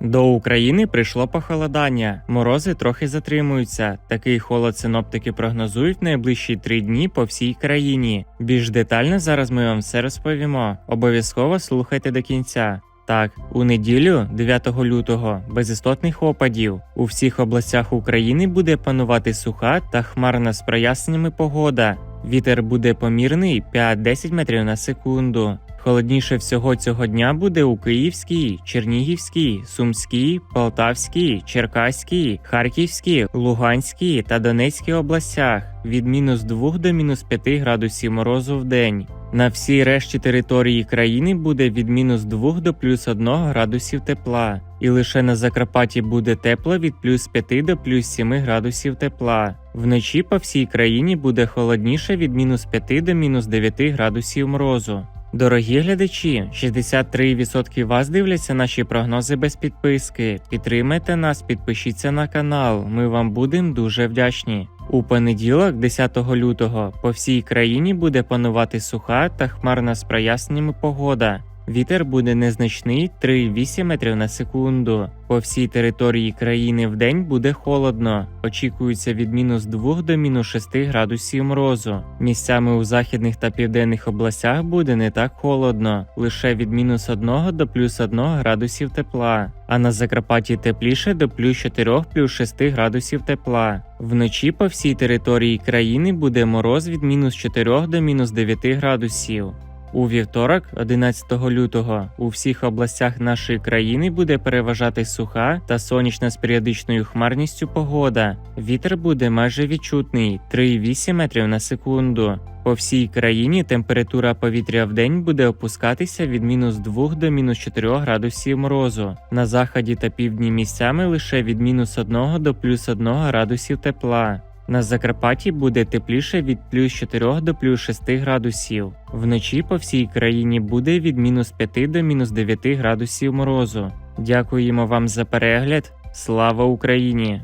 До України прийшло похолодання. Морози трохи затримуються. Такий холод синоптики прогнозують найближчі три дні по всій країні. Більш детально зараз ми вам все розповімо. Обов'язково слухайте до кінця. Так, у неділю, 9 лютого, без істотних опадів. У всіх областях України буде панувати суха та хмарна з проясненнями погода. Вітер буде помірний 5-10 метрів на секунду. Холодніше всього цього дня буде у Київській, Чернігівській, Сумській, Полтавській, Черкаській, Харківській, Луганській та Донецькій областях від мінус 2 до мінус 5 градусів морозу в день. На всій решті території країни буде від мінус 2 до плюс 1 градусів тепла, і лише на Закарпатті буде тепло від плюс 5 до плюс 7 градусів тепла. Вночі по всій країні буде холодніше від мінус 5 до мінус 9 градусів морозу. Дорогі глядачі, 63% вас дивляться наші прогнози без підписки. Підтримайте нас, підпишіться на канал. Ми вам будемо дуже вдячні. У понеділок, 10 лютого, по всій країні буде панувати суха та хмарна з проясненнями погода. Вітер буде незначний 3,8 метрів на секунду. По всій території країни в день буде холодно. Очікується від мінус 2 до мінус 6 градусів морозу. Місцями у західних та південних областях буде не так холодно, лише від мінус 1 до плюс 1 градусів тепла. А на Закарпатті тепліше до плюс 4 плюс 6 градусів тепла. Вночі по всій території країни буде мороз від мінус 4 до мінус 9 градусів. У вівторок, 11 лютого, у всіх областях нашої країни буде переважати суха та сонячна з періодичною хмарністю погода. Вітер буде майже відчутний 3,8 метрів на секунду. По всій країні температура повітря в день буде опускатися від мінус 2 до мінус 4 градусів морозу. На заході та півдні місцями лише від мінус 1 до плюс 1 градусів тепла. На Закарпатті буде тепліше від плюс 4 до плюс 6 градусів. Вночі по всій країні буде від мінус 5 до мінус 9 градусів морозу. Дякуємо вам за перегляд. Слава Україні!